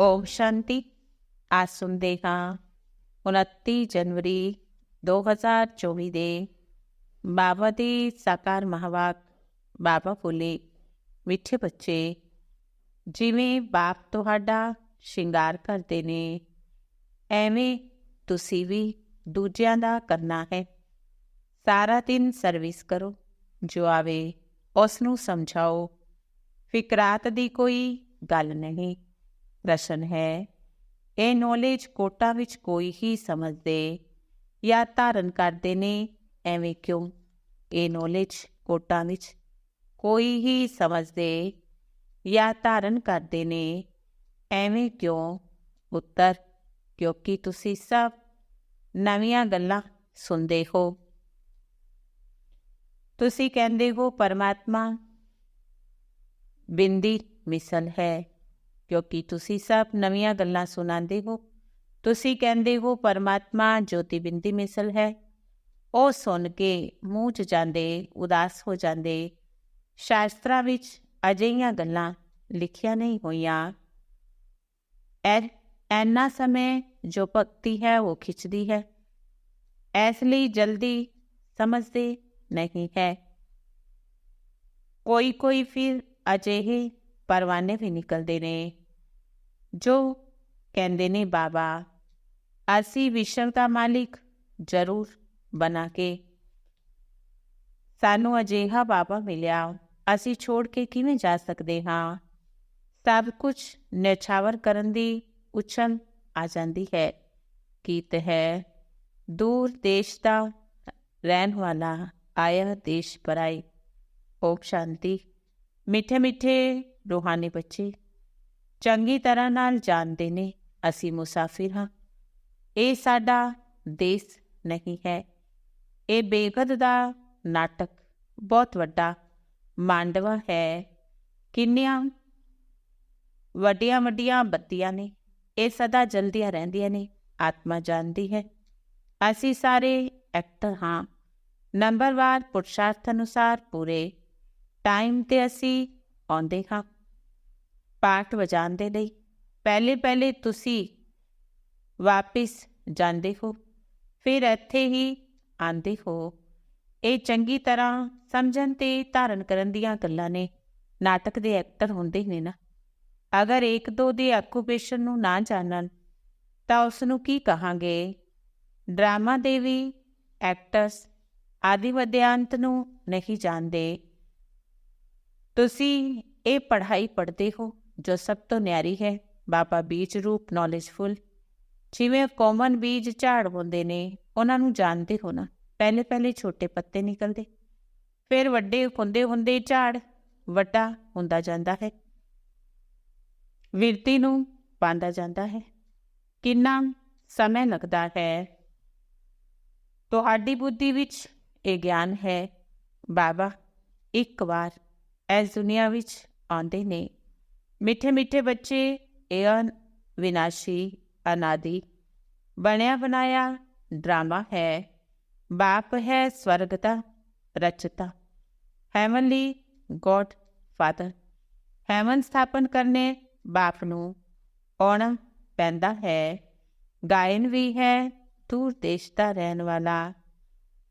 ਓਮ ਸ਼ਾਂਤੀ ਅੱਜ ਸੁਣਦੇ ਹਾਂ 29 ਜਨਵਰੀ 2024 ਦੇ ਬਾਬਾ ਦੀ ਸਾਕਾਰ ਮਹਾਵਾਕ ਬਾਬਾ ਬੋਲੇ ਮਿੱਠੇ ਬੱਚੇ ਜਿਵੇਂ ਬਾਪ ਤੁਹਾਡਾ ਸ਼ਿੰਗਾਰ ਕਰਦੇ ਨੇ ਐਵੇਂ ਤੁਸੀਂ ਵੀ ਦੂਜਿਆਂ ਦਾ ਕਰਨਾ ਹੈ ਸਾਰਾ ਦਿਨ ਸਰਵਿਸ ਕਰੋ ਜੋ ਆਵੇ ਉਸ ਨੂੰ ਸਮਝਾਓ ਫਿਕਰਾਤ ਦੀ ਕੋਈ ਗੱਲ ਨਹੀਂ ਪ੍ਰਸ਼ਨ ਹੈ। ਇਹ ਨੌਲੇਜ ਕੋਟਾ ਵਿੱਚ ਕੋਈ ਹੀ ਸਮਝਦੇ ਜਾਂ ਧਾਰਨ ਕਰਦੇ ਨੇ, ਐਵੇਂ ਕਿਉਂ? ਇਹ ਨੌਲੇਜ ਕੋਟਾ ਵਿੱਚ ਕੋਈ ਹੀ ਸਮਝਦੇ ਜਾਂ ਧਾਰਨ ਕਰਦੇ ਨੇ, ਐਵੇਂ ਕਿਉਂ? ਉੱਤਰ, ਕਿਉਂਕਿ ਤੁਸੀਂ ਸਭ ਨਵੀਆਂ ਗੱਲਾਂ ਸੁਣਦੇ ਹੋ। ਤੁਸੀਂ ਕਹਿੰਦੇ ਹੋ, ਪਰਮਾਤਮਾ ਬਿੰਦੀ ਮਿਸਲ ਹੈ। ਕਿਉਂਕਿ ਤੁਸੀਂ ਸਭ ਨਵੀਆਂ ਗੱਲਾਂ ਸੁਣਾਉਂਦੇ ਹੋ। ਤੁਸੀਂ ਕਹਿੰਦੇ ਹੋ, ਪਰਮਾਤਮਾ ਜੋਤੀ ਬਿੰਦੀ ਮਿਸਲ ਹੈ। ਉਹ ਸੁਣ ਕੇ ਮੂੰਹ 'ਚ ਜਾਂਦੇ, ਉਦਾਸ ਹੋ ਜਾਂਦੇ। ਸ਼ਾਸਤਰਾਂ ਵਿੱਚ ਅਜਿਹੀਆਂ ਗੱਲਾਂ ਲਿਖੀਆਂ ਨਹੀਂ ਹੋਈਆਂ। ਐ ਐਨਾ ਸਮੇਂ ਜੋ ਭਗਤੀ ਹੈ, ਉਹ ਖਿੱਚਦੀ ਹੈ। ਇਸ ਲਈ ਜਲਦੀ ਸਮਝਦੇ ਨਹੀਂ ਹੈ। ਕੋਈ ਕੋਈ ਫਿਰ ਅਜਿਹੇ ਪਰਵਾਨੇ ਵੀ ਨਿਕਲਦੇ ਨੇ। ਜੋ ਕਹਿੰਦੇ ਨੇ, ਬਾਬਾ, ਅਸੀਂ ਵਿਸ਼ਵ ਦਾ ਮਾਲਿਕ ਜ਼ਰੂਰ ਬਣਾ ਕੇ ਸਾਨੂੰ ਅਜਿਹਾ ਬਾਬਾ ਮਿਲਿਆ। ਅਸੀਂ ਛੋੜ ਕੇ ਕਿਵੇਂ ਜਾ ਸਕਦੇ ਹਾਂ? ਸਭ ਕੁਝ ਨਿਛਾਵਰ ਕਰਨ ਦੀ ਉਛਲ ਆ ਜਾਂਦੀ ਹੈ। ਕੀਤ ਹੈ, ਦੂਰ ਦੇਸ਼ ਦਾ ਰਹਿਣ ਵਾਲਾ ਆਇਆ ਦੇਸ਼ ਪਰਾਈ ਓਮ ਸ਼ਾਂਤੀ। ਮਿੱਠੇ ਮਿੱਠੇ ਰੂਹਾਨੀ ਬੱਚੇ। ਚੰਗੀ ਤਰ੍ਹਾਂ ਨਾਲ ਜਾਣਦੇ ਨੇ, ਅਸੀਂ ਮੁਸਾਫਿਰ ਹਾਂ। ਇਹ ਸਾਡਾ ਦੇਸ਼ ਨਹੀਂ ਹੈ। ਇਹ ਬੇਗਦ ਦਾ ਨਾਟਕ ਬਹੁਤ ਵੱਡਾ ਮਾਂਡਵਾ ਹੈ। ਕਿੰਨੀਆਂ ਵੱਡੀਆਂ ਵੱਡੀਆਂ ਬੱਤੀਆਂ ਨੇ। ਇਹ ਸਦਾ ਜਲਦੀਆਂ ਰਹਿੰਦੀਆਂ ਨੇ, ਆਤਮਾ ਜਾਣਦੀ ਹੈ। ਅਸੀਂ ਸਾਰੇ ਐਕਟਰ ਹਾਂ। ਨੰਬਰਵਾਰ ਪੁਰਸ਼ਾਰਥ ਅਨੁਸਾਰ ਪੂਰੇ ਟਾਈਮ ਤੇ ਅਸੀਂ ਆਉਂਦੇ ਹਾਂ। ਪਾਠ ਵਜਾਉਣ ਦੇ ਲਈ ਪਹਿਲੇ ਪਹਿਲੇ ਤੁਸੀਂ ਵਾਪਿਸ ਜਾਂਦੇ ਹੋ, ਫਿਰ ਇੱਥੇ ਹੀ ਆਂਦੇ ਹੋ। ਇਹ ਚੰਗੀ ਤਰ੍ਹਾਂ ਸਮਝਣ ਤੇ ਧਾਰਨ ਕਰਨ ਦੀਆਂ ਗੱਲਾਂ ਨੇ, ਨਾਟਕ ਦੇ ਐਕਟਰ ਹੁੰਦੇ ਨੇ ਨਾ। ਅਗਰ ਇੱਕ ਦੋ ਦੇ ਆਕੂਪੇਸ਼ਨ ਨੂੰ ਨਾ ਜਾਣਨ, ਤਾਂ ਉਸ ਨੂੰ ਕੀ ਕਹਾਂਗੇ? ਡਰਾਮਾ ਦੇ ਵੀ ਐਕਟਰਸ ਆਦਿ ਵਿਦਿਆਂਤ ਨੂੰ ਨਹੀਂ ਜਾਣਦੇ। ਤੁਸੀਂ ਇਹ ਪੜ੍ਹਾਈ ਪੜ੍ਹਦੇ ਹੋ। ਜੋ ਸਭ ਤੋਂ ਨਿਆਰੀ ਹੈ ਬਾਬਾ ਬੀਜ ਰੂਪ ਨੌਲੇਜਫੁਲ ਜਿਵੇਂ ਕਾਮਨ ਬੀਜ ਝਾੜ ਹੁੰਦੇ ਨੇ ਉਹਨਾਂ ਨੂੰ ਜਾਣਦੇ ਹੋ ਨਾ ਪਹਿਲੇ ਪਹਿਲੇ ਛੋਟੇ ਪੱਤੇ ਨਿਕਲਦੇ ਫਿਰ ਵੱਡੇ ਹੁੰਦੇ ਹੁੰਦੇ ਝਾੜ ਵੱਡਾ ਹੁੰਦਾ ਜਾਂਦਾ ਹੈ ਵਿਰਤੀ ਨੂੰ ਪਾਉਂਦਾ ਜਾਂਦਾ ਹੈ ਕਿੰਨਾ ਸਮੇਂ ਲੱਗਦਾ ਹੈ ਤੁਹਾਡੀ ਬੁੱਧੀ ਵਿੱਚ ਇਹ ਗਿਆਨ ਹੈ ਬਾਬਾ ਇੱਕ ਵਾਰ ਇਸ ਦੁਨੀਆ ਵਿੱਚ ਆਉਂਦੇ ਨੇ ਮਿੱਠੇ ਮਿੱਠੇ ਬੱਚੇ ਇਹ ਵਿਨਾਸ਼ੀ ਅਨਾਦੀ ਬਣਿਆ ਬਣਾਇਆ ਡਰਾਮਾ ਹੈ ਬਾਪ ਹੈ ਸਵਰਗ ਦਾ ਰਚਤਾ ਹੈਵਨਲੀ ਗੋਡ ਫਾਦਰ ਹੈਵਨ ਸਥਾਪਨ ਕਰਨੇ ਬਾਪ ਨੂੰ ਆਉਣਾ ਪੈਂਦਾ ਹੈ ਗਾਇਨ ਵੀ ਹੈ ਦੂਰ ਦੇਸ਼ ਦਾ ਰਹਿਣ ਵਾਲਾ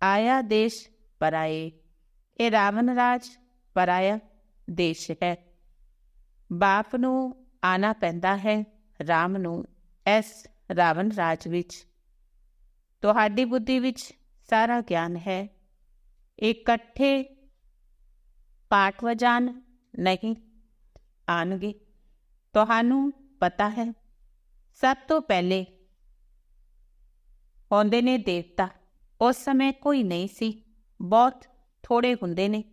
ਆਇਆ ਦੇਸ਼ ਪਰਾਏ ਇਹ ਰਾਵਨ ਰਾਜ ਪਰਾਇਆ ਦੇਸ਼ ਹੈ ਬਾਪ ਨੂੰ ਆਣਾ ਪੈਂਦਾ ਹੈ, ਰਾਮ ਨੂੰ ਇਸ ਰਾਵਣ ਰਾਜ ਵਿੱਚ। ਤੁਹਾਡੀ ਬੁੱਧੀ ਵਿੱਚ ਸਾਰਾ ਗਿਆਨ ਹੈ। ਇਕੱਠੇ ਪਾਠ ਵਜਾਨ ਨਹੀਂ ਆਣਗੇ। ਤੁਹਾਨੂੰ ਪਤਾ ਹੈ, ਸਭ ਤੋਂ ਪਹਿਲੇ ਆਉਂਦੇ ਨੇ ਦੇਵਤਾ। ਉਸ ਸਮੇਂ ਕੋਈ ਨਹੀਂ ਸੀ, ਬਹੁਤ ਥੋੜੇ ਹੁੰਦੇ ਨੇ।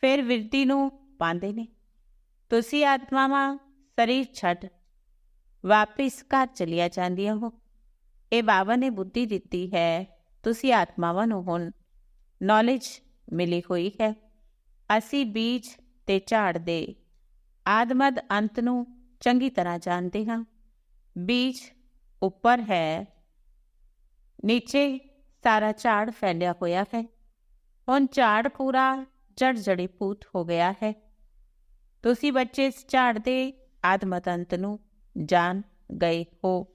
ਫਿਰ ਵਿਰਤੀ ਨੂੰ ਪਾਉਂਦੇ ਨੇ। ਤੁਸੀਂ ਆਤਮਾਵਾਂ ਸਰੀਰ ਛੱਡ ਵਾਪਿਸ ਘਰ ਚਲੀਆਂ ਜਾਂਦੀਆਂ ਹੋ ਇਹ ਬਾਬਾ ਨੇ ਬੁੱਧੀ ਦਿੱਤੀ ਹੈ ਤੁਸੀਂ ਆਤਮਾਵਾਂ ਨੂੰ ਹੁਣ ਨੌਲੇਜ ਮਿਲੀ ਹੋਈ ਹੈ ਅਸੀਂ ਬੀਜ ਤੇ ਝਾੜ ਦੇ ਆਦਮਦ ਅੰਤ ਨੂੰ ਚੰਗੀ ਤਰ੍ਹਾਂ ਜਾਣਦੇ ਹਾਂ ਬੀਜ ਉੱਪਰ ਹੈ ਨੀਚੇ ਸਾਰਾ ਝਾੜ ਫੈਲਿਆ ਹੋਇਆ ਹੈ ਹੁਣ ਝਾੜ ਪੂਰਾ ਜੜ ਜੜੀ ਪੂਤ ਹੋ ਗਿਆ ਹੈ ਤੁਸੀਂ ਬੱਚੇ ਇਸ ਝਾੜ ਦੇ ਆਦਮਤੰਤ ਨੂੰ ਜਾਣ ਗਏ ਹੋ।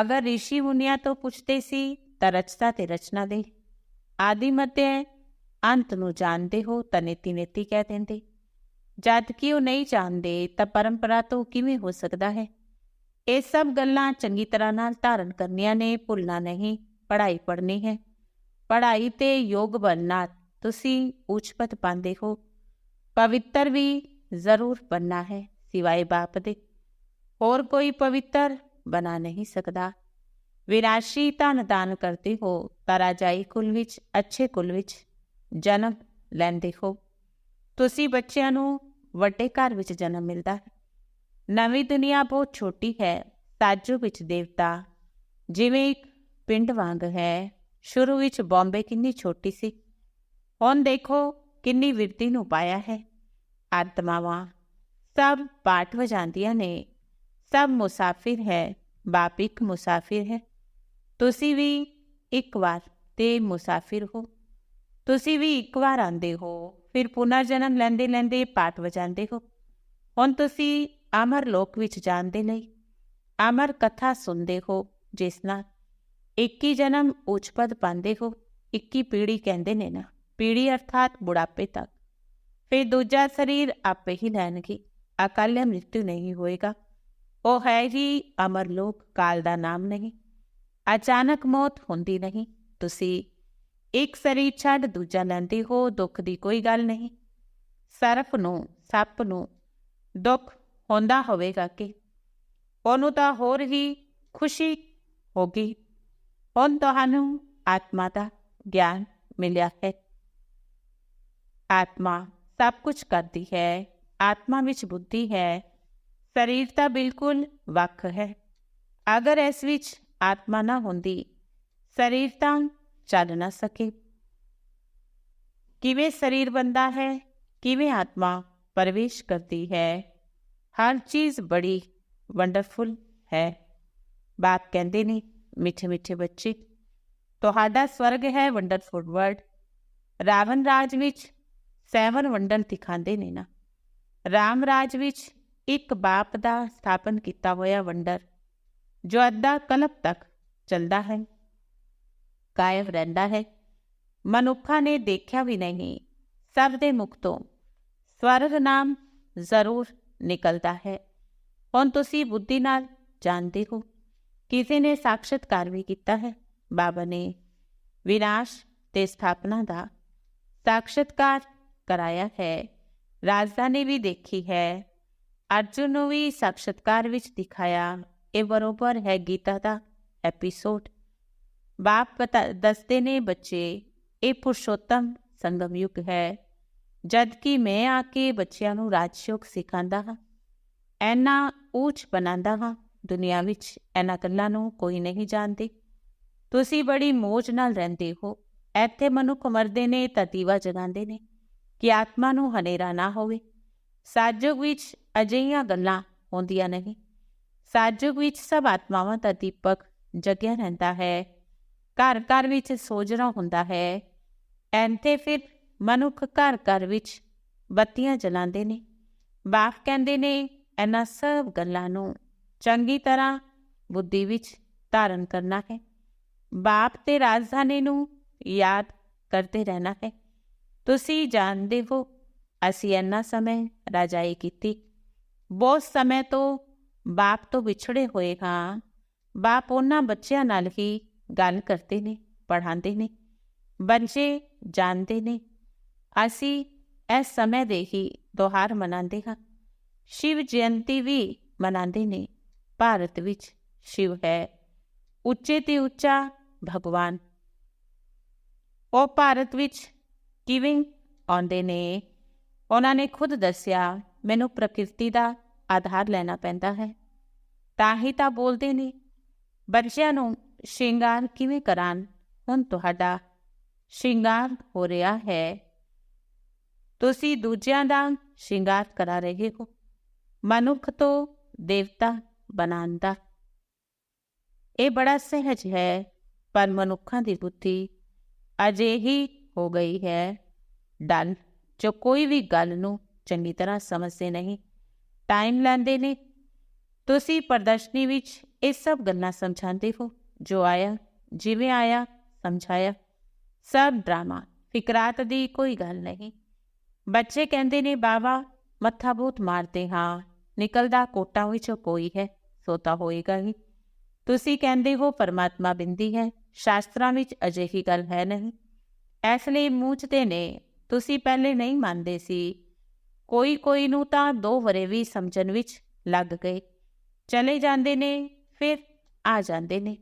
ਅਗਰ ઋષਿ ਮੁਨੀਆਂ ਤੋਂ ਪੁੱਛਦੇ ਸੀ ਤਾਂ ਰਚਤਾ ਤੇ ਰਚਨਾ ਦੇ ਆਦਿ ਮਤੇ ਅੰਤ ਨੂੰ ਜਾਣਦੇ ਹੋ ਤਾਂ ਨੀਤੀ ਨੀਤੀ ਕਹਿ ਦਿੰਦੇ। ਜਦ ਕਿ ਉਹ ਨਹੀਂ ਜਾਣਦੇ ਤਾਂ ਪਰੰਪਰਾ ਤੋਂ ਕਿਵੇਂ ਹੋ ਸਕਦਾ ਹੈ? ਇਹ ਸਭ ਗੱਲਾਂ ਚੰਗੀ ਤਰ੍ਹਾਂ ਨਾਲ ਧਾਰਨ ਕਰਨੀਆਂ ਨੇ, ਭੁੱਲਣਾ ਨਹੀਂ, ਪੜ੍ਹਾਈ ਪੜ੍ਹਨੀ ਹੈ। ਪੜ੍ਹਾਈ ਤੇ ਯੋਗ ਬਣਨਾ ਤੁਸੀਂ ਉੱਚ ਉੱਚਪਤ ਪਾਉਂਦੇ ਹੋ। ਪਵਿੱਤਰ ਵੀ ਜ਼ਰੂਰ ਬਣਨਾ ਹੈ ਸਿਵਾਏ ਬਾਪ ਦੇ। ਹੋਰ ਕੋਈ ਪਵਿੱਤਰ ਬਣਾ ਨਹੀਂ ਸਕਦਾ। ਵਿਨਾਸ਼ੀ ਧਨ ਦਾਨ ਕਰਦੇ ਹੋ ਤਾਂ ਰਾਜਾਈ ਕੁਲ ਵਿੱਚ, ਅੱਛੇ ਕੁਲ ਵਿੱਚ ਜਨਮ ਲੈਂਦੇ ਹੋ। ਤੁਸੀਂ ਬੱਚਿਆਂ ਨੂੰ ਵੱਡੇ ਘਰ ਵਿੱਚ ਜਨਮ ਮਿਲਦਾ ਹੈ। ਨਵੀਂ ਦੁਨੀਆ ਬਹੁਤ ਛੋਟੀ ਹੈ, ਸਾਜੂ ਵਿੱਚ ਦੇਵਤਾ। ਜਿਵੇਂ ਇੱਕ ਪਿੰਡ ਵਾਂਗ ਹੈ, ਸ਼ੁਰੂ ਵਿੱਚ ਬੰਬੇ ਕਿੰਨੀ ਛੋਟੀ ਸੀ। ਹੁਣ ਦੇਖੋ ਕਿੰਨੀ ਵਿਰਤੀ ਨੂੰ ਪਾਇਆ ਹੈ। ਆਤਮਾਵਾਂ ਸਭ ਪਾਠ ਵਜਾਉਂਦੀਆਂ ਨੇ। ਸਭ ਮੁਸਾਫਿਰ ਹੈ। ਬਾਪ ਇੱਕ ਮੁਸਾਫਿਰ ਹੈ। ਤੁਸੀਂ ਵੀ ਇੱਕ ਵਾਰ ਤੇ ਮੁਸਾਫਿਰ ਹੋ। ਤੁਸੀਂ ਵੀ ਇੱਕ ਵਾਰ ਆਂਦੇ ਹੋ। ਫਿਰ ਪੁਨਰ ਜਨਮ ਲੈਂਦੇ ਲੈਂਦੇ ਪਾਠ ਵਜਾਉਂਦੇ ਹੋ। ਹੁਣ ਤੁਸੀਂ ਅਮਰ ਲੋਕ ਵਿੱਚ ਜਾਣ ਦੇ ਲਈ ਅਮਰ ਕਥਾ ਸੁਣਦੇ ਹੋ ਜਿਸ ਨਾਲ 21 ਜਨਮ ਉੱਚ ਪਦ ਪਾਉਂਦੇ ਹੋ। 21 ਪੀੜੀ ਕਹਿੰਦੇ ਨੇ ਨਾ। ਪੀੜੀ ਅਰਥਾਤ ਬੁਢਾਪੇ ਤੱਕ। ਫਿਰ ਦੂਜਾ ਸਰੀਰ ਆਪੇ ਹੀ ਲੈਣਗੇ ਅਕਾਲ ਮ੍ਰਿਤੂ ਨਹੀਂ ਹੋਏਗਾ। ਉਹ ਹੈ ਹੀ ਅਮਰ ਲੋਕ, ਕਾਲ ਦਾ ਨਾਮ ਨਹੀਂ। ਅਚਾਨਕ ਮੌਤ ਹੁੰਦੀ ਨਹੀਂ। ਤੁਸੀਂ ਇੱਕ ਸਰੀਰ ਛੱਡ ਦੂਜਾ ਲੈਂਦੇ ਹੋ, ਦੁੱਖ ਦੀ ਕੋਈ ਗੱਲ ਨਹੀਂ। ਸਰਪ ਨੂੰ, ਸੱਪ ਨੂੰ ਦੁੱਖ ਹੁੰਦਾ ਹੋਵੇਗਾ ਕਿ? ਉਹਨੂੰ ਤਾਂ ਹੋਰ ਹੀ ਖੁਸ਼ੀ ਹੋਗੀ। ਹੁਣ ਤੁਹਾਨੂੰ ਆਤਮਾ ਦਾ ਗਿਆਨ ਮਿਲਿਆ ਹੈ। ਆਤਮਾ ਸਭ ਕੁਝ ਕਰਦੀ ਹੈ ਆਤਮਾ ਵਿੱਚ ਬੁੱਧੀ ਹੈ ਸਰੀਰ ਤਾਂ ਬਿਲਕੁਲ ਵੱਖ ਹੈ ਅਗਰ ਇਸ ਵਿੱਚ ਆਤਮਾ ਨਾ ਹੁੰਦੀ ਸਰੀਰ ਤਾਂ ਚੱਲ ਨਾ ਸਕੇ ਕਿਵੇਂ ਸਰੀਰ ਬੰਦਾ ਹੈ ਕਿਵੇਂ ਆਤਮਾ ਪ੍ਰਵੇਸ਼ ਕਰਦੀ ਹੈ ਹਰ ਚੀਜ਼ ਬੜੀ ਵੰਡਰਫੁਲ ਹੈ ਬਾਪ ਕਹਿੰਦੇ ਨੇ ਮਿੱਠੇ ਮਿੱਠੇ ਬੱਚੇ ਤੁਹਾਡਾ ਸਵਰਗ ਹੈ ਵੰਡਰਫੁਲ ਵਰਡ ਰਾਵਨ ਰਾਜ ਵਿੱਚ ਸੈਵਨ ਵੰਡਨ ਦਿਖਾਉਂਦੇ ਨੇ ਨਾ। ਰਾਮ ਰਾਜ ਵਿੱਚ ਇੱਕ ਬਾਪ ਦਾ ਸਥਾਪਨ ਕੀਤਾ ਹੋਇਆ ਵੰਡਰ, ਜੋ ਅੱਧਾ ਕਲਪ ਤੱਕ ਚੱਲਦਾ ਹੈ ਕਾਇਮ ਰਹਿੰਦਾ ਹੈ। ਮਨੁੱਖਾਂ ਨੇ ਦੇਖਿਆ ਵੀ ਨਹੀਂ, ਸਭ ਦੇ ਮੁਖ ਤੋਂ ਸਵਰਗ ਨਾਮ ਜ਼ਰੂਰ ਨਿਕਲਦਾ ਹੈ। ਹੁਣ ਤੁਸੀਂ ਬੁੱਧੀ ਨਾਲ ਜਾਣਦੇ ਹੋ, ਕਿਸੇ ਨੇ ਸਾਖਸ਼ਤਕਾਰ ਵੀ ਕੀਤਾ ਹੈ। ਬਾਬਾ ਨੇ ਵਿਨਾਸ਼ ਤੇ ਸਥਾਪਨਾ ਦਾ ਸਾਖਸ਼ਤਕਾਰ ਕਰਾਇਆ ਹੈ। ਰਾਜਧਾਨੀ ਵੀ ਦੇਖੀ ਹੈ। ਅਰਜੁਨ ਨੂੰ ਵੀ ਸਾਖਸ਼ਤਕਾਰ ਵਿੱਚ ਦਿਖਾਇਆ। ਇਹ ਬਰੋਬਰ ਹੈ ਗੀਤਾ ਦਾ ਐਪੀਸੋਡ ਬਾਪ ਪਤਾ ਦੱਸਦੇ ਨੇ ਬੱਚੇ, ਇਹ ਪੁਰਸ਼ੋਤਮ ਸੰਗਮ ਯੁਗ ਹੈ। ਜਦ ਕਿ ਮੈਂ ਆ ਕੇ ਬੱਚਿਆਂ ਨੂੰ ਰਾਜਯੋਗ ਸਿਖਾਉਂਦਾ ਹਾਂ, ਐਨਾ ਉੱਚ ਬਣਾਉਂਦਾ ਹਾਂ ਦੁਨੀਆ ਵਿੱਚ, ਐਨਾ ਗੱਲਾਂ ਨੂੰ ਕੋਈ ਨਹੀਂ ਜਾਣਦੇ। ਤੁਸੀਂ ਬੜੀ ਮੋਜ ਨਾਲ ਰਹਿੰਦੇ ਹੋ। ਇੱਥੇ ਮਨੁੱਖ ਮਰਦੇ ਨੇ ਤਾਂ ਦੀਵਾ ਜਗਾਉਂਦੇ ਨੇ। ਕਿ ਆਤਮਾ ਨੂੰ ਹਨੇਰਾ ਨਾ ਹੋਵੇ। ਸਾਜੁਗ ਵਿੱਚ ਅਜਿਹੀਆਂ ਗੱਲਾਂ ਹੁੰਦੀਆਂ ਨਹੀਂ। ਸਾਜੋਗ ਵਿੱਚ ਸਭ ਆਤਮਾਵਾਂ ਦਾ ਦੀਪਕ ਜਗਿਆ ਰਹਿੰਦਾ ਹੈ। ਘਰ ਘਰ ਵਿੱਚ ਸੋਜਣਾ ਹੁੰਦਾ ਹੈ। ਐਂਤੇ ਫਿਰ ਮਨੁੱਖ ਘਰ ਘਰ ਵਿੱਚ ਬੱਤੀਆਂ ਜਲਾਉਂਦੇ ਨੇ। ਬਾਪ ਕਹਿੰਦੇ ਨੇ, ਇਹਨਾਂ ਸਭ ਗੱਲਾਂ ਨੂੰ ਚੰਗੀ ਤਰ੍ਹਾਂ ਬੁੱਧੀ ਵਿੱਚ ਧਾਰਨ ਕਰਨਾ ਹੈ। ਬਾਪ ਤੇ ਰਾਜਧਾਨੀ ਨੂੰ ਯਾਦ ਕਰਦੇ ਰਹਿਣਾ ਹੈ। ਤੁਸੀਂ ਜਾਣਦੇ ਹੋ ਅਸੀਂ ਇੰਨਾ ਸਮੇਂ ਰਾਜਾਈ ਕੀਤੀ ਬਹੁਤ ਸਮੇਂ ਤੋਂ ਬਾਪ ਤੋਂ ਵਿਛੜੇ ਹੋਏ ਹਾਂ ਬਾਪ ਉਹਨਾਂ ਬੱਚਿਆਂ ਨਾਲ ਹੀ ਗੱਲ ਕਰਦੇ ਨੇ ਪੜ੍ਹਾਉਂਦੇ ਨੇ ਬੱਚੇ ਜਾਣਦੇ ਨੇ ਅਸੀਂ ਇਸ ਸਮੇਂ ਦੇ ਹੀ ਦੁਹਾਰ ਮਨਾਉਂਦੇ ਹਾਂ ਸ਼ਿਵ ਜਯੰਤੀ ਵੀ ਮਨਾਉਂਦੇ ਨੇ ਭਾਰਤ ਵਿੱਚ ਸ਼ਿਵ ਹੈ ਉੱਚੇ ਤੇ ਉੱਚਾ ਭਗਵਾਨ ਉਹ ਭਾਰਤ ਵਿੱਚ ਕਿਵੇਂ ਆਉਂਦੇ ਨੇ। ਉਹਨਾਂ ਨੇ ਖੁਦ ਦੱਸਿਆ, ਮੈਨੂੰ ਪ੍ਰਕਿਰਤੀ ਦਾ ਆਧਾਰ ਲੈਣਾ ਪੈਂਦਾ ਹੈ। ਤਾਂ ਹੀ ਤਾਂ ਬੋਲਦੇ ਨੇ, ਬੱਚਿਆਂ ਨੂੰ ਸ਼ਿੰਗਾਰ ਕਿਵੇਂ ਕਰਾਂ ਹੁਣ ਤੁਹਾਡਾ ਸ਼ਿੰਗਾਰ ਹੋ ਰਿਹਾ ਹੈ। ਤੁਸੀਂ ਦੂਜਿਆਂ ਦਾ ਸ਼ਿੰਗਾਰ ਕਰਾ ਰਹੇ ਹੋ। ਮਨੁੱਖ ਤੋਂ ਦੇਵਤਾ ਬਣਾਉਂਦਾ ਇਹ ਬੜਾ ਸਹਿਜ ਹੈ, ਪਰ ਮਨੁੱਖਾਂ ਦੀ ਬੁੱਧੀ ਅਜੇ ਹੀ ਹੋ ਗਈ ਹੈ। ਡਲ ਜੋ ਕੋਈ ਵੀ ਗੱਲ ਨੂੰ ਚੰਗੀ ਤਰ੍ਹਾਂ ਸਮਝਦੇ ਨਹੀਂ, ਟਾਈਮ ਲੈਂਦੇ ਨੇ। ਤੁਸੀਂ ਪ੍ਰਦਰਸ਼ਨੀ ਵਿੱਚ ਇਹ ਸਭ ਗੱਲਾਂ ਸਮਝਾਉਂਦੇ ਹੋ। ਜੋ ਆਇਆ, ਜਿਵੇਂ ਆਇਆ, ਸਮਝਾਇਆ। ਸਭ ਡਰਾਮਾ, ਫਿਕਰਾਤ ਦੀ ਕੋਈ ਗੱਲ ਨਹੀਂ। ਬੱਚੇ ਕਹਿੰਦੇ ਨੇ ਬਾਬਾ ਮੱਥਾ ਬਹੁਤ ਮਾਰਦੇ ਹਾਂ। ਨਿਕਲਦਾ ਕੋਟਾ ਵਿੱਚੋਂ ਕੋਈ ਹੈ ਸੋਤਾ ਹੋਏਗਾ ਹੀ। ਤੁਸੀਂ ਕਹਿੰਦੇ ਹੋ, ਪਰਮਾਤਮਾ ਬਿੰਦੀ ਹੈ। ਸ਼ਾਸਤਰਾਂ ਵਿੱਚ ਅਜਿਹੀ ਗੱਲ ਹੈ ਨਹੀਂ। ਇਸ ਲਈ ਮੂਝਦੇ ਨੇ। ਤੁਸੀਂ ਪਹਿਲੇ ਨਹੀਂ ਮੰਨਦੇ ਸੀ। ਕੋਈ ਕੋਈ ਨੂੰ ਤਾਂ ਦੋ ਵਰੇ ਵੀ ਸਮਝਣ ਵਿੱਚ ਲੱਗ ਗਏ। ਚਲੇ ਜਾਂਦੇ ਨੇ, ਫਿਰ ਆ ਜਾਂਦੇ ਨੇ।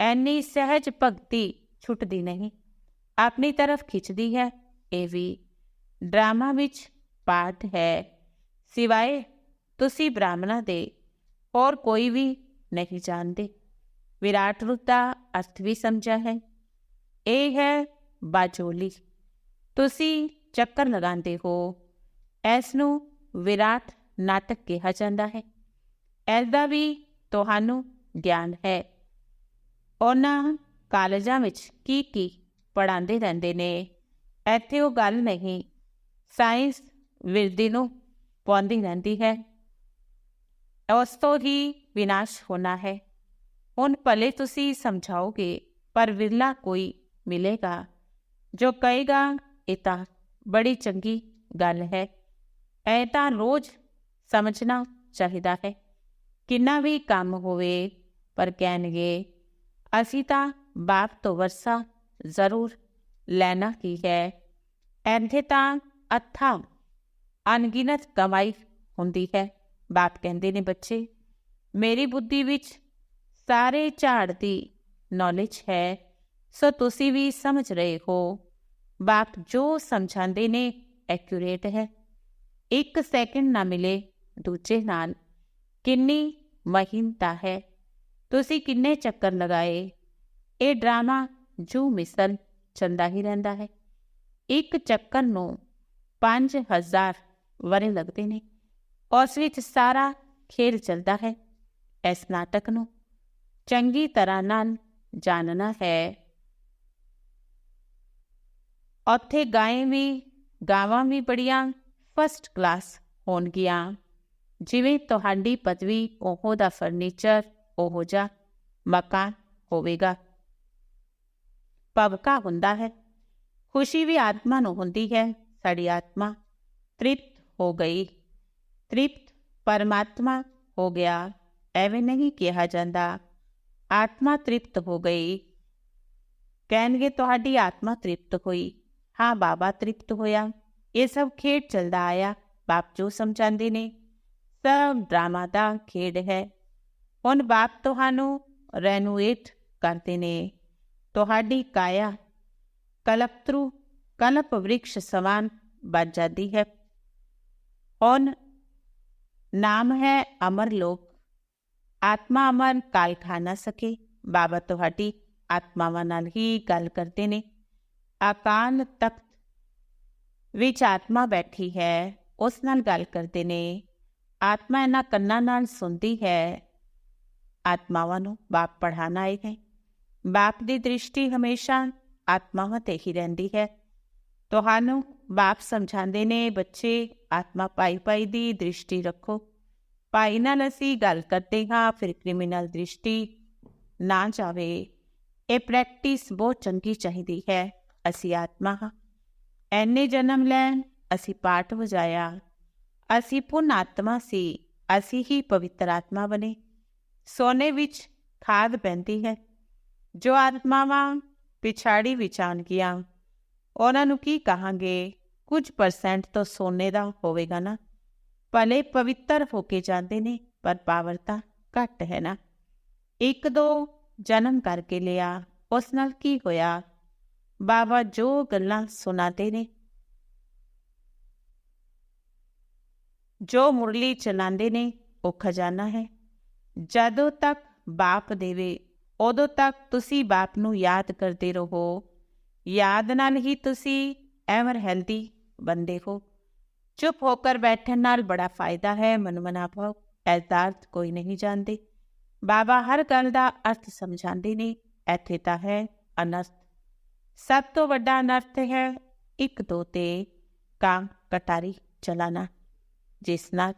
ਐਨੀ ਸਹਿਜ ਭਗਤੀ ਛੁੱਟਦੀ ਨਹੀਂ। ਆਪਣੀ ਤਰਫ ਖਿੱਚਦੀ ਹੈ ਇਹ ਵੀ। ਡਰਾਮਾ ਵਿੱਚ ਪਾਠ ਹੈ। ਸਿਵਾਏ ਤੁਸੀਂ ਬ੍ਰਾਹਮਣਾ ਦੇ, ਹੋਰ ਕੋਈ ਵੀ ਨਹੀਂ ਜਾਣਦੇ। ਵਿਰਾਟ ਰੂਪ ਦਾ ਅਰਥ ਵੀ ਸਮਝਿਆ ਹੈ। ਇਹ ਹੈ ਬਾਜੋਲੀ। ਤੁਸੀਂ ਚੱਕਰ ਲਗਾਉਂਦੇ ਹੋ। ਇਸ ਨੂੰ ਵਿਰਾਟ ਨਾਟਕ ਕਿਹਾ ਜਾਂਦਾ ਹੈ। ਇਸ ਦਾ ਵੀ ਤੁਹਾਨੂੰ ਗਿਆਨ ਹੈ। ਉਹਨਾਂ ਕਾਲਜਾਂ ਵਿੱਚ ਕੀ ਕੀ ਪੜਾਉਂਦੇ ਰਹਿੰਦੇ ਨੇ। ਇੱਥੇ ਉਹ ਗੱਲ ਨਹੀਂ, ਸਾਇੰਸ ਵਿਰਦੀ ਨੂੰ ਪਾਉਂਦੀ ਰਹਿੰਦੀ ਹੈ। ਉਸ ਤੋਂ ਹੀ ਵਿਨਾਸ਼ ਹੋਣਾ ਹੈ। ਹੁਣ ਭਲੇ ਤੁਸੀਂ ਸਮਝਾਓਗੇ, ਪਰ ਵਿਰਲਾ ਕੋਈ ਮਿਲੇਗਾ। ਜੋ ਕਹੇਗਾ, ਇਹ ਤਾਂ ਬੜੀ ਚੰਗੀ ਗੱਲ ਹੈ। ਇਹ ਤਾਂ ਰੋਜ਼ ਸਮਝਣਾ ਚਾਹੀਦਾ ਹੈ। ਕਿੰਨਾ ਵੀ ਕੰਮ ਹੋਵੇ, ਪਰ ਕਹਿਣਗੇ, ਅਸੀਂ ਤਾਂ ਬਾਪ ਤੋਂ ਵਰਸਾ ਜ਼ਰੂਰ ਲੈਣਾ ਕੀ ਹੈ। ਐਂਥੇ ਤਾਂ ਅੱਥਾ ਅਨਗਿਨਤ ਕਮਾਈ ਹੁੰਦੀ ਹੈ। ਬਾਪ ਕਹਿੰਦੇ ਨੇ, ਬੱਚੇ, ਮੇਰੀ ਬੁੱਧੀ ਵਿੱਚ ਸਾਰੇ ਝਾੜ ਦੀ ਨੌਲੇਜ ਹੈ। ਸੋ ਤੁਸੀਂ ਵੀ ਸਮਝ ਰਹੇ ਹੋ। ਬਾਪ ਜੋ ਸਮਝਾਉਂਦੇ ਨੇ ਐਕੂਰੇਟ ਹੈ। ਇੱਕ ਸੈਕਿੰਡ ਨਾ ਮਿਲੇ, ਦੂਜੇ ਨਾਲ। ਕਿੰਨੀ ਮਹੀਨਤਾ ਹੈ। ਤੁਸੀਂ ਕਿੰਨੇ ਚੱਕਰ ਲਗਾਏ। ਇਹ ਡਰਾਮਾ ਜੂ ਮਿਸਲ ਚੰਦਾ ਹੀ ਰਹਿੰਦਾ ਹੈ। ਇੱਕ ਚੱਕਰ ਨੂੰ 5000 ਵਰੇ ਲੱਗਦੇ ਨੇ। ਉਸ ਵਿੱਚ ਸਾਰਾ ਖੇਲ ਚੱਲਦਾ ਹੈ ਇਸ ਨਾਟਕ ਨੂੰ। ਚੰਗੀ ਤਰ੍ਹਾਂ ਨਾਲ ਜਾਣਨਾ ਹੈ। ਉੱਥੇ ਗਾਏ ਵੀ ਗਾਵਾਂ ਵੀ ਬੜੀਆਂ ਫਸਟ ਕਲਾਸ ਹੋਣਗੀਆਂ ਜਿਵੇਂ ਤੁਹਾਡੀ ਪਦਵੀ ਉਹ ਦਾ ਫਰਨੀਚਰ ਉਹ ਜਾ ਮਕਾਨ ਹੋਵੇਗਾ ਪਵਕਾ ਹੁੰਦਾ ਹੈ ਖੁਸ਼ੀ ਵੀ ਆਤਮਾ ਨੂੰ ਹੁੰਦੀ ਹੈ ਸਾਡੀ ਆਤਮਾ ਤ੍ਰਿਪਤ ਹੋ ਗਈ ਤ੍ਰਿਪਤ ਪਰਮਾਤਮਾ ਹੋ ਗਿਆ ਐਵੇਂ ਨਹੀਂ ਕਿਹਾ ਜਾਂਦਾ ਆਤਮਾ ਤ੍ਰਿਪਤ ਹੋ ਗਈ ਕਹਿਣਗੇ ਤੁਹਾਡੀ ਆਤਮਾ ਤ੍ਰਿਪਤ ਹੋਈ ਹਾਂ ਬਾਬਾ ਤ੍ਰਿਪਤ ਹੋਇਆ ਇਹ ਸਭ ਖੇਡ ਚੱਲਦਾ ਆਇਆ ਬਾਪ ਜੋ ਸਮਝਾਉਂਦੇ ਨੇ ਸਭ ਡਰਾਮਾ ਦਾ ਖੇਡ ਹੈ ਹੁਣ ਬਾਪ ਤੁਹਾਨੂੰ ਰੈਨੋਵੇਟ ਕਰਦੇ ਨੇ ਤੁਹਾਡੀ ਕਾਇਆ ਕਲਪਤਰੂ ਕਲਪ ਵ੍ਰਿਕਸ਼ ਸਮਾਨ ਬਣ ਜਾਂਦੀ ਹੈ ਹੁਣ ਨਾਮ ਹੈ ਅਮਰ ਲੋਕ ਆਤਮਾ ਅਮਰ ਕਾਲ ਖਾ ਨਾ ਸਕੇ ਬਾਬਾ ਤੁਹਾਡੀ ਆਤਮਾਵਾਂ ਨਾਲ ਹੀ ਗੱਲ ਕਰਦੇ ਨੇ ਆਕਾਲ ਤਖਤ ਵਿੱਚ ਆਤਮਾ ਬੈਠੀ ਹੈ, ਉਸ ਨਾਲ ਗੱਲ ਕਰਦੇ ਨੇ। ਆਤਮਾ ਇਹਨਾਂ ਕੰਨਾਂ ਨਾਲ ਸੁਣਦੀ ਹੈ। ਆਤਮਾਵਾਂ ਨੂੰ ਬਾਪ ਪੜਾਣਾ ਹੈ ਬਾਪ ਦੀ ਦ੍ਰਿਸ਼ਟੀ ਹਮੇਸ਼ਾ ਆਤਮਾਵਾਂ ਤੇ ਹੀ ਰਹਿੰਦੀ ਹੈ। ਤੁਹਾਨੂੰ ਬਾਪ ਸਮਝਾਉਂਦੇ ਨੇ, ਬੱਚੇ, ਆਤਮਾ ਪਾਈ ਪਾਈ ਦੀ ਦ੍ਰਿਸ਼ਟੀ ਰੱਖੋ। ਪਾਈ ਨਾਲ ਅਸੀਂ ਗੱਲ ਕਰਦੇ ਹਾਂ, ਫਿਰ ਕ੍ਰਿਮੀਨਲ ਦ੍ਰਿਸ਼ਟੀ ਨਾ ਜਾਵੇ। ਇਹ ਪ੍ਰੈਕਟਿਸ ਬਹੁਤ ਚੰਗੀ ਚਾਹੀਦੀ ਹੈ। ਅਸੀਂ ਆਤਮਾ ਹਾਂ। ਐਨੇ ਜਨਮ ਲੈਣ ਅਸੀਂ ਪਾਠ ਵਜਾਇਆ। ਅਸੀਂ ਪੁਨ ਆਤਮਾ ਸੀ, ਅਸੀਂ ਹੀ ਪਵਿੱਤਰ ਆਤਮਾ ਬਣੇ। ਸੋਨੇ ਵਿੱਚ ਖਾਦ ਪੈਂਦੀ ਹੈ। ਜੋ ਆਤਮਾਵਾਂ ਪਿਛਾੜੀ ਵਿਚਾਨ ਗਿਆ, ਉਹਨਾਂ ਨੂੰ ਕੀ ਕਹਾਂਗੇ? ਕੁਝ ਪਰਸੈਂਟ ਤੋਂ ਸੋਨੇ ਦਾ ਹੋਵੇਗਾ ਨਾ। ਭਲੇ ਪਵਿੱਤਰ ਹੋ ਕੇ ਜਾਂਦੇ ਨੇ, ਪਰ ਪਾਵਰ ਤਾਂ ਘੱਟ ਹੈ ਨਾ। ਇੱਕ ਦੋ ਜਨਮ ਕਰਕੇ ਲਿਆ, ਉਸ ਨਾਲ ਕੀ ਹੋਇਆ? ਬਾਬਾ ਜੋ ਗੱਲਾਂ ਸੁਣਾਤੇ ਨੇ। ਜੋ ਮੁਰਲੀ ਚਲਾਉਂਦੇ ਨੇ, ਉਹ ਖਜ਼ਾਨਾ ਹੈ। ਜਦੋਂ ਤੱਕ ਬਾਪ ਦੇਵੇ, ਉਦੋਂ ਤੱਕ ਤੁਸੀਂ ਬਾਪ ਨੂੰ ਯਾਦ ਕਰਦੇ ਰਹੋ। ਯਾਦ ਨਾਲ ਹੀ ਤੁਸੀਂ ਐਵਰ ਹੈਲਦੀ ਬੰਦੇ ਹੋ। ਚੁੱਪ ਹੋ ਕੇ ਬੈਠਣ ਨਾਲ ਬੜਾ ਫਾਇਦਾ ਹੈ ਮਨਮਨਾ ਭਾਵ ਐਦਾਰਥ ਕੋਈ ਨਹੀਂ ਜਾਣਦੇ। ਬਾਬਾ ਹਰ ਗੱਲ ਦਾ ਅਰਥ ਸਮਝਾਉਂਦੇ ਨੇ, ਇੱਥੇ ਤਾਂ ਹੈ ਅਨਰਥ। ਸਭ ਤੋਂ ਵੱਡਾ ਅਨਰਥ ਹੈ ਇੱਕ ਦੋ ਤੇ ਕੰਮ ਕਟਾਰੀ ਚਲਾਣਾ, ਜਿਸ ਨਾਲ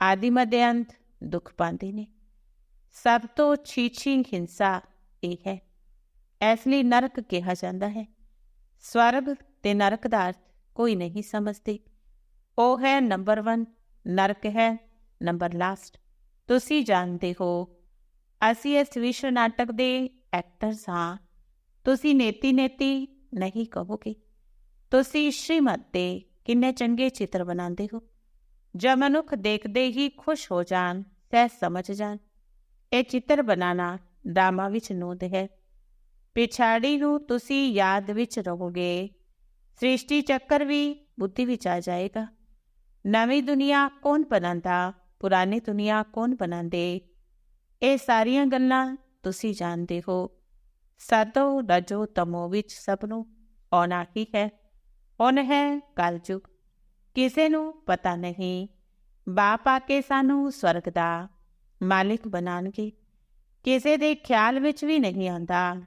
ਆਦਿ ਮਧਿਅੰਤ ਦੁੱਖ ਪਾਉਂਦੇ ਨੇ। ਸਭ ਤੋਂ ਛੀਛੀ ਹਿੰਸਾ ਇਹ ਹੈ। ਇਸ ਲਈ ਨਰਕ ਕਿਹਾ ਜਾਂਦਾ ਹੈ। ਸਵਰਗ ਤੇ ਨਰਕ ਦਾ ਅਰਥ ਕੋਈ ਨਹੀਂ ਸਮਝਦੇ। ਉਹ ਹੈ ਨੰਬਰ 1 ਨਰਕ ਹੈ ਨੰਬਰ ਲਾਸਟ ਤੁਸੀਂ ਜਾਣਦੇ ਹੋ, ਅਸੀਂ ਇਸ ਵਿਸ਼ਵ ਨਾਟਕ ਦੇ ਐਕਟਰਸ ਹਾਂ। ਤੁਸੀਂ ਨੇਤੀ ਨੇਤੀ ਨਹੀਂ ਕਹੋਗੇ। ਤੁਸੀਂ ਸ਼੍ਰੀਮਤ ਦੇ ਕਿੰਨੇ ਚੰਗੇ ਚਿੱਤਰ ਬਣਾਉਂਦੇ ਹੋ। ਜੋ ਮਨੁੱਖ ਦੇਖਦੇ ਹੀ ਖੁਸ਼ ਹੋ ਜਾਣ ਸਹਿ ਸਮਝ ਜਾਣ। ਇਹ ਚਿੱਤਰ ਬਣਾਉਣਾ ਦਾਮਾ ਵਿੱਚ ਨੋਦ ਹੈ। ਪਿਛਾੜੀ ਨੂੰ ਤੁਸੀਂ ਯਾਦ ਵਿੱਚ ਰਹੋਗੇ। ਸ੍ਰਿਸ਼ਟੀ ਚੱਕਰ ਵੀ ਬੁੱਧੀ ਵਿੱਚ ਆ ਜਾਏਗਾ। ਨਵੀਂ ਦੁਨੀਆ ਕੌਣ ਬਣਾਉਂਦਾ, ਪੁਰਾਣੀ ਦੁਨੀਆ ਕੌਣ ਬਣਾਉਂਦੇ। ਇਹ ਸਾਰੀਆਂ ਗੱਲਾਂ ਤੁਸੀਂ ਜਾਣਦੇ ਹੋ। ਸਤੋ ਰਜੋ ਤਮੋ ਵਿੱਚ ਸਭ ਨੂੰ ਆਉਣਾ ਹੀ ਹੈ। ਹੁਣ ਹੈ ਕਲਯੁਗ? ਕਿਸੇ ਨੂੰ ਪਤਾ ਨਹੀਂ। ਬਾਪ ਆ ਕੇ ਸਾਨੂੰ ਸਵਰਗ ਦਾ ਮਾਲਿਕ ਬਣਾਉਣਗੇ। ਕਿਸੇ ਦੇ ਖਿਆਲ ਵਿੱਚ ਵੀ ਨਹੀਂ ਆਉਂਦਾ।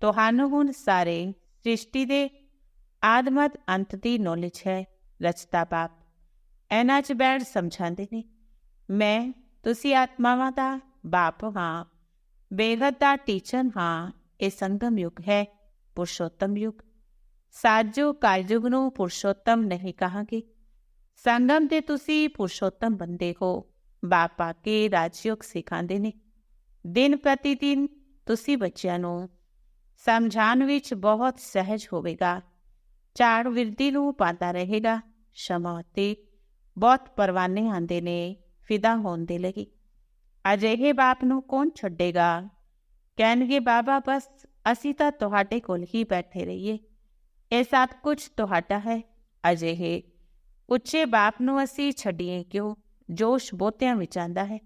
ਤੁਹਾਨੂੰ ਹੁਣ ਸਾਰੇ ਸ੍ਰਿਸ਼ਟੀ ਦੇ ਆਦਮਤ ਅੰਤ ਦੀ ਨੌਲੇਜ ਹੈ, ਰਚਤਾ ਬਾਪ। ਐਨਾ ਚ ਬੈਠ ਸਮਝਾਉਂਦੇ ਨੇ, ਮੈਂ, ਤੁਸੀਂ ਆਤਮਾਵਾਂ ਦਾ ਬਾਪ ਹਾਂ। ਬੇਗਤ ਦਾ ਟੀਚਰ ਹਾਂ। ਇਹ ਸੰਗਮ ਯੁਗ ਹੈ, ਪੁਰਸ਼ੋਤਮ ਯੁਗ। ਸਾਜੋ ਕਾਲਯੁਗ ਨੂੰ ਪੁਰਸ਼ੋਤਮ ਨਹੀਂ ਕਹਾਂਗੇ। ਸੰਗਮ ਤੇ ਤੁਸੀਂ ਪੁਰਸ਼ੋਤਮ ਬੰਦੇ ਹੋ, ਬਾਪਾ ਕੇ ਰਾਜਯੋਗ ਸਿਖਾਉਂਦੇ ਨੇ। ਦਿਨ ਪ੍ਰਤੀ ਦਿਨ ਤੁਸੀਂ ਬੱਚਿਆਂ ਨੂੰ ਸਮਝਾਉਣ ਵਿੱਚ ਬਹੁਤ ਸਹਿਜ ਹੋਵੇਗਾ। ਚਾੜ ਵਿਰਦੀ ਨੂੰ ਪਾਤਾ ਰਹੇਗਾ, ਸ਼ਮਾ ਤੇ ਬਹੁਤ ਪਰਵਾਨੇ ਆਂਦੇ ਨੇ, ਫਿਦਾ ਹੋਣ ਦੇ ਲਈ। ਅਜਿਹੇ ਬਾਪ ਨੂੰ ਕੌਣ ਛੱਡੇਗਾ? ਕਹਿਣਗੇ ਬਾਬਾ ਬਸ ਅਸੀਂ ਤਾਂ ਤੁਹਾਡੇ ਕੋਲ ਹੀ ਬੈਠੇ ਰਹੀਏ ਇਹ ਸਭ ਕੁਝ ਤੁਹਾਡਾ ਹੈ ਅਜਿਹੇ ਉੱਚੇ ਬਾਪ ਨੂੰ ਅਸੀਂ ਛੱਡੀਏ ਕਿਉਂ ਜੋਸ਼ ਬੋਤਿਆਂ ਵਿੱਚ ਆਂਦਾ ਹੈ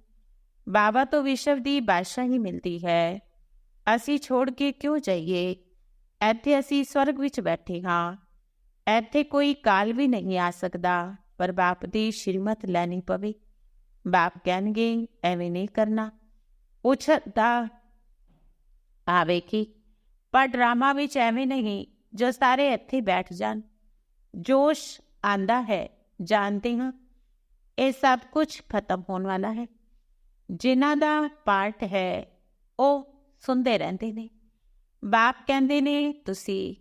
ਬਾਬਾ ਤੋਂ ਵਿਸ਼ਵ ਦੀ ਬਾਦਸ਼ਾਹੀ ਮਿਲਦੀ ਹੈ ਅਸੀਂ ਛੋੜ ਕੇ ਕਿਉਂ ਜਾਈਏ ਇੱਥੇ ਅਸੀਂ ਸਵਰਗ ਵਿੱਚ ਬੈਠੇ ਹਾਂ ਇੱਥੇ ਕੋਈ ਕਾਲ ਵੀ ਨਹੀਂ ਆ ਸਕਦਾ ਪਰ ਬਾਪ ਦੀ ਸ਼੍ਰੀਮਤ ਲੈਣੀ ਪਵੇ ਬਾਪ ਕਹਿਣਗੇ ਐਵੇਂ ਨਹੀਂ ਕਰਨਾ ਉਛਦਾ ਆਵੇ ਕੀ, ਪਰ ਡਰਾਮਾ ਵਿੱਚ ਐਵੇਂ ਨਹੀਂ, ਜੋ ਸਾਰੇ ਇੱਥੇ ਬੈਠ ਜਾਣ। ਜੋਸ਼ ਆਂਦਾ ਹੈ, ਜਾਣਦੇ ਹਾਂ, ਇਹ ਸਭ ਕੁਝ ਖਤਮ ਹੋਣ ਵਾਲਾ ਹੈ। ਜਿਨ੍ਹਾਂ ਦਾ ਪਾਰਟ ਹੈ, ਉਹ ਸੁਣਦੇ ਰਹਿੰਦੇ ਨੇ। ਬਾਪ ਕਹਿੰਦੇ ਨੇ, ਤੁਸੀਂ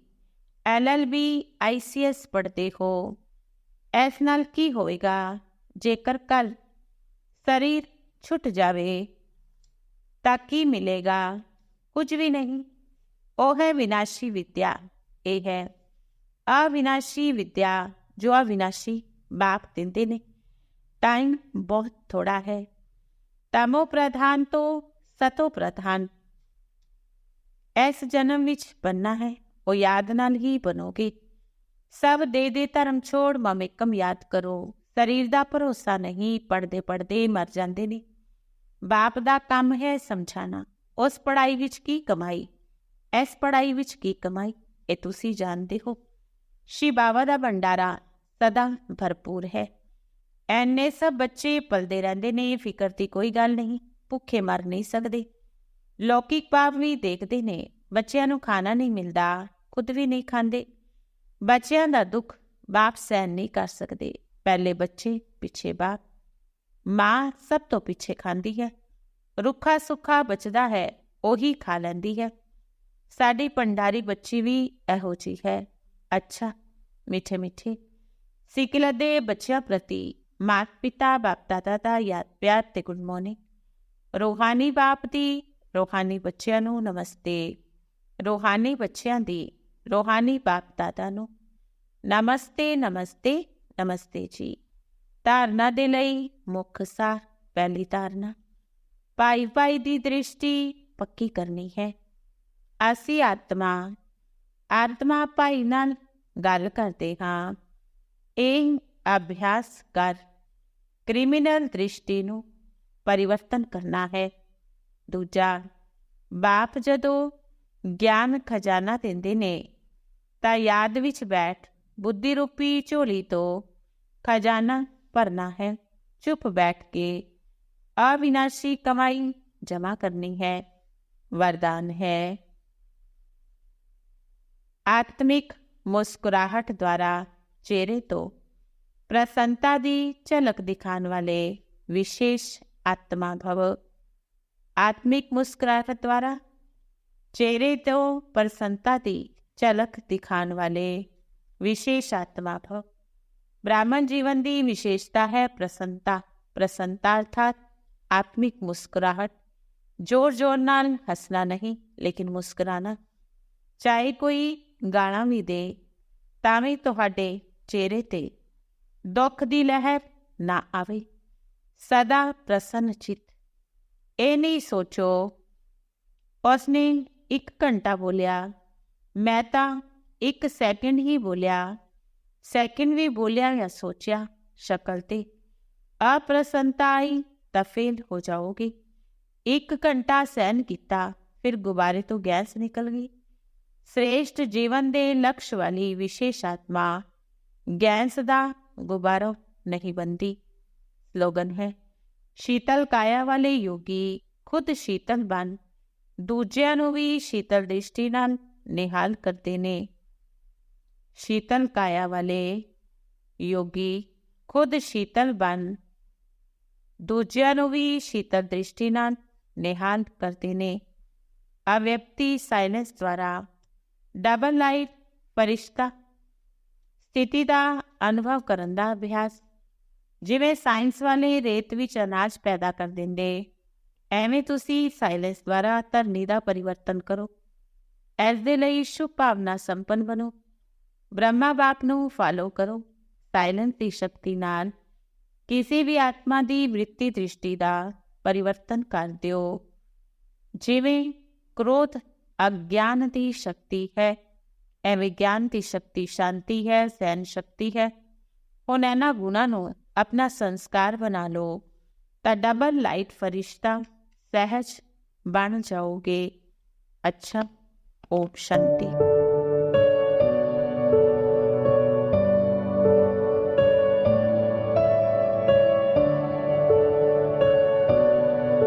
ਐਲਐਲਬੀ ਆਈਸੀਐਸ ਪੜ੍ਹਦੇ ਹੋ। ਇਸ ਨਾਲ ਕੀ ਹੋਵੇਗਾ? ਜੇਕਰ ਕੱਲ ਸਰੀਰ ਛੁੱਟ ਜਾਵੇ, ਤਾਂ ਕੀ ਮਿਲੇਗਾ? ਕੁਝ ਵੀ ਨਹੀਂ ਉਹ ਹੈ ਵਿਨਾਸ਼ੀ ਵਿਦਿਆ ਇਹ ਹੈ ਅਵਿਨਾਸ਼ੀ ਵਿਦਿਆ ਜੋ ਅਵਿਨਾਸ਼ੀ ਬਾਪ ਦਿੰਦੇ ਨੇ ਟਾਈਮ ਬਹੁਤ ਥੋੜਾ ਹੈ ਤਮੋ ਪ੍ਰਧਾਨ ਤੋਂ ਸਤੋ ਪ੍ਰਧਾਨ ਇਸ ਜਨਮ ਵਿੱਚ ਬੰਨਾ ਹੈ ਉਹ ਯਾਦ ਨਾਲ ਹੀ ਬਣੋਗੇ ਸਭ ਦੇ ਦੇ ਧਰਮ ਛੋੜ ਮਮੇਕਮ ਯਾਦ ਕਰੋ ਸਰੀਰ ਦਾ ਭਰੋਸਾ ਨਹੀਂ ਪੜਦੇ ਪੜਦੇ ਮਰ ਜਾਂਦੇ ਨੇ ਬਾਪ ਦਾ ਕੰਮ ਹੈ ਸਮਝਾਣਾ ਉਸ ਪੜਾਈ ਵਿੱਚ ਕੀ ਕਮਾਈ? ਇਸ ਪੜਾਈ ਵਿੱਚ ਕੀ ਕਮਾਈ? ਇਹ ਤੁਸੀਂ ਜਾਣਦੇ ਹੋ। ਸ਼ੀ ਬਾਵਾ ਦਾ ਭੰਡਾਰਾ ਸਦਾ ਭਰਪੂਰ ਹੈ। ਐਨੇ ਸਭ ਬੱਚੇ ਪਲਦੇ ਰਹਿੰਦੇ ਨੇ ਫਿਕਰ ਦੀ ਕੋਈ ਗੱਲ ਨਹੀਂ, ਭੁੱਖੇ ਮਰ ਨਹੀਂ ਸਕਦੇ। ਲੌਕਿਕ ਪਾਪ ਵੀ ਦੇਖਦੇ ਨੇ, ਬੱਚਿਆਂ ਨੂੰ ਖਾਣਾ ਨਹੀਂ ਮਿਲਦਾ, ਖੁਦ ਵੀ ਨਹੀਂ ਖਾਂਦੇ। ਬੱਚਿਆਂ ਦਾ ਦੁੱਖ ਬਾਪ ਸਹਿਣ ਨਹੀਂ ਕਰ ਸਕਦੇ, ਪਹਿਲੇ ਬੱਚੇ, ਪਿੱਛੇ ਬਾਪ। ਮਾਂ ਸਭ ਤੋਂ ਪਿੱਛੇ ਖਾਂਦੀ ਹੈ। ਰੁੱਖਾ ਸੁੱਖਾ ਬਚਦਾ ਹੈ, ਉਹੀ ਖਾ ਲੈਂਦੀ ਹੈ। ਸਾਡੀ ਪੰਡਾਰੀ ਬੱਚੀ ਵੀ ਇਹੋ ਜੀ ਹੈ। ਅੱਛਾ ਮਿੱਠੇ ਮਿੱਠੇ ਸਿਕਲ ਦੇ ਬੱਚਿਆਂ ਪ੍ਰਤੀ ਮਾਤ ਪਿਤਾ ਬਾਪ ਦਾਦਾ ਦਾ ਯਾਦ, ਪਿਆਰ ਤੇ ਗੁੱਡ ਮਾਰਨਿੰਗ ਰੋਹਾਨੀ ਬਾਪ ਦੀ ਰੋਹਾਨੀ ਬੱਚਿਆਂ ਨੂੰ ਨਮਸਤੇ। ਰੋਹਾਨੀ ਬੱਚਿਆਂ ਦੀ ਰੋਹਾਨੀ ਬਾਪ ਦਾਦਾ ਨੂੰ। ਨਮਸਤੇ ਨਮਸਤੇ ਨਮਸਤੇ ਜੀ। ਧਾਰਨਾ ਦੇ ਲਈ ਮੁੱਖ ਸਾਰ, ਪਹਿਲੀ ਧਾਰਨਾ। ਭਾਈ ਭਾਈ ਦੀ ਦ੍ਰਿਸ਼ਟੀ ਪੱਕੀ ਕਰਨੀ ਹੈ। ਅਸੀਂ ਆਤਮਾ ਆਤਮਾ ਭਾਈ ਨਾਲ ਗੱਲ ਕਰਦੇ ਹਾਂ। ਇਹ ਅਭਿਆਸ ਕਰ ਕ੍ਰਿਮੀਨਲ ਦ੍ਰਿਸ਼ਟੀ ਨੂੰ ਪਰਿਵਰਤਨ ਕਰਨਾ ਹੈ। ਦੂਜਾ, ਬਾਪ ਜਦੋਂ ਗਿਆਨ ਖਜ਼ਾਨਾ ਦਿੰਦੇ ਨੇ, ਤਾਂ ਯਾਦ ਵਿੱਚ ਬੈਠ ਬੁੱਧੀ ਰੂਪੀ ਝੋਲੀ ਤੋਂ ਖਜ਼ਾਨਾ ਭਰਨਾ ਹੈ। ਚੁੱਪ ਬੈਠ ਕੇ ਅਵਿਨਾਸ਼ੀ ਕਮਾਈ ਜਮਾ ਕਰਨੀ ਹੈ ਵਰਦਾਨ ਹੈ ਆਤਮਿਕ ਮੁਸਕਰਾਹਟ ਦੁਆਰਾ ਚਿਹਰੇ ਤੋਂ ਪ੍ਰਸੰਨਤਾ ਦੀ ਝਲਕ ਦਿਖਾਉਣ ਵਾਲੇ ਵਿਸ਼ੇਸ਼ ਆਤਮਾ ਭਵ ਆਤਮਿਕ ਮੁਸਕਰਾਹਟ ਦੁਆਰਾ ਚਿਹਰੇ ਤੋਂ ਪ੍ਰਸੰਨਤਾ ਦੀ ਝਲਕ ਦਿਖਾਉਣ ਵਾਲੇ ਵਿਸ਼ੇਸ਼ ਆਤਮਾ ਭਵ ਬ੍ਰਾਹਮਣ ਜੀਵਨ ਦੀ ਵਿਸ਼ੇਸ਼ਤਾ ਹੈ ਪ੍ਰਸੰਨਤਾ ਪ੍ਰਸੰਨਤਾ ਅਰਥਾਤ ਆਤਮਿਕ ਮੁਸਕਰਾਹਟ ਜ਼ੋਰ ਜ਼ੋਰ ਨਾਲ ਹੱਸਣਾ ਨਹੀਂ ਲੇਕਿਨ ਮੁਸਕਰਾਣਾ ਚਾਹੇ ਕੋਈ ਗਾਲਾਂ ਵੀ ਦੇ ਤਾਂ ਵੀ ਤੁਹਾਡੇ ਚਿਹਰੇ ਤੇ ਦੁੱਖ ਦੀ ਲਹਿਰ ਨਾ ਆਵੇ ਸਦਾ ਪ੍ਰਸੰਨ ਚਿਤ ਇਹ ਨਹੀਂ ਸੋਚੋ ਉਸਨੇ ਇੱਕ ਘੰਟਾ ਬੋਲਿਆ ਮੈਂ ਤਾਂ ਇੱਕ ਸੈਕਿੰਡ ਹੀ ਬੋਲਿਆ ਸੈਕਿੰਡ ਵੀ ਬੋਲਿਆ ਜਾਂ ਸੋਚਿਆ ਸ਼ਕਲ ਤੇ ਅਪ੍ਰਸੰਨਤਾ ਆਈ ਤਾਂ ਫੇਲ ਹੋ ਜਾਓਗੇ। ਇੱਕ ਘੰਟਾ ਸਹਿਨ ਕੀਤਾ, ਫਿਰ ਗੁਬਾਰੇ ਤੋਂ ਗੈਸ ਨਿਕਲ ਗਈ। ਸ੍ਰੇਸ਼ਟ ਜੀਵਨ ਦੇ ਲਕਸ਼ ਵਾਲੀ ਵਿਸ਼ੇਸ਼ ਆਤਮਾ, ਗੈਸ ਦਾ ਗੁਬਾਰਾ ਨਹੀਂ ਬੰਦੀ ਸਲੋਗਨ ਹੈ, ਸ਼ੀਤਲ ਕਾਇਆ ਵਾਲੇ ਯੋਗੀ ਖੁਦ ਸ਼ੀਤਲ ਬਣ, ਦੂਜਿਆਂ ਨੂੰ ਵੀ ਸ਼ੀਤਲ ਦ੍ਰਿਸ਼ਟੀ ਨਾਲ ਨਿਹਾਲ ਕਰਦੇ ਨੇ। ਸ਼ੀਤਲ ਕਾਇਆ ਵਾਲੇ ਯੋਗੀ ਖੁਦ ਸ਼ੀਤਲ ਬਣ ਦੂਜਿਆਂ ਨੂੰ ਵੀ ਸ਼ੀਤਲ ਦ੍ਰਿਸ਼ਟੀ ਨਾਲ ਨਿਹਾਲ ਕਰਦੇ ਨੇ। ਅਵਿਅਕਤੀ ਸਾਇਲੈਂਸ ਦੁਆਰਾ ਡਬਲ ਲਾਈਟ ਪਰਿਸ਼ਤਾ ਸਥਿਤੀ ਦਾ ਅਨੁਭਵ ਕਰਨ ਦਾ ਅਭਿਆਸ, ਜਿਵੇਂ ਸਾਇੰਸ ਵਾਲੇ ਰੇਤ ਵਿੱਚ ਅਨਾਜ ਪੈਦਾ ਕਰ ਦਿੰਦੇ, ਐਵੇਂ ਤੁਸੀਂ ਸਾਇਲੈਂਸ ਦੁਆਰਾ ਧਰਨੀ ਦਾ ਪਰਿਵਰਤਨ ਕਰੋ। ਇਸ ਦੇ ਲਈ ਸ਼ੁਭ ਭਾਵਨਾ ਸੰਪੰਨ ਬਣੋ। ਬ੍ਰਹਮਾ ਬਾਪ ਨੂੰ ਫਾਲੋ ਕਰੋ। ਸਾਇਲੈਂਸ ਦੀ ਸ਼ਕਤੀ ਨਾਲ ਕਿਸੇ ਵੀ ਆਤਮਾ ਦੀ ਵ੍ਰਿਤੀ ਦ੍ਰਿਸ਼ਟੀ ਦਾ ਪਰਿਵਰਤਨ ਕਰ ਦਿਓ। ਜਿਵੇਂ ਕ੍ਰੋਧ ਅਗਿਆਨ ਦੀ ਸ਼ਕਤੀ ਹੈ, ਐਵੇਂ ਗਿਆਨ ਦੀ ਸ਼ਕਤੀ ਸ਼ਾਂਤੀ ਹੈ ਸਹਿਨ ਸ਼ਕਤੀ ਹੈ। ਹੁਣ ਇਹਨਾਂ ਗੁਣਾਂ ਨੂੰ ਆਪਣਾ ਸੰਸਕਾਰ ਬਣਾ ਲਓ। ਤਾਂ ਡਬਲ ਲਾਈਟ ਫਰਿਸ਼ਤਾ ਸਹਿਜ ਬਣ ਜਾਓਗੇ। ਅੱਛਾ, ਓਮ ਸ਼ਾਂਤੀ।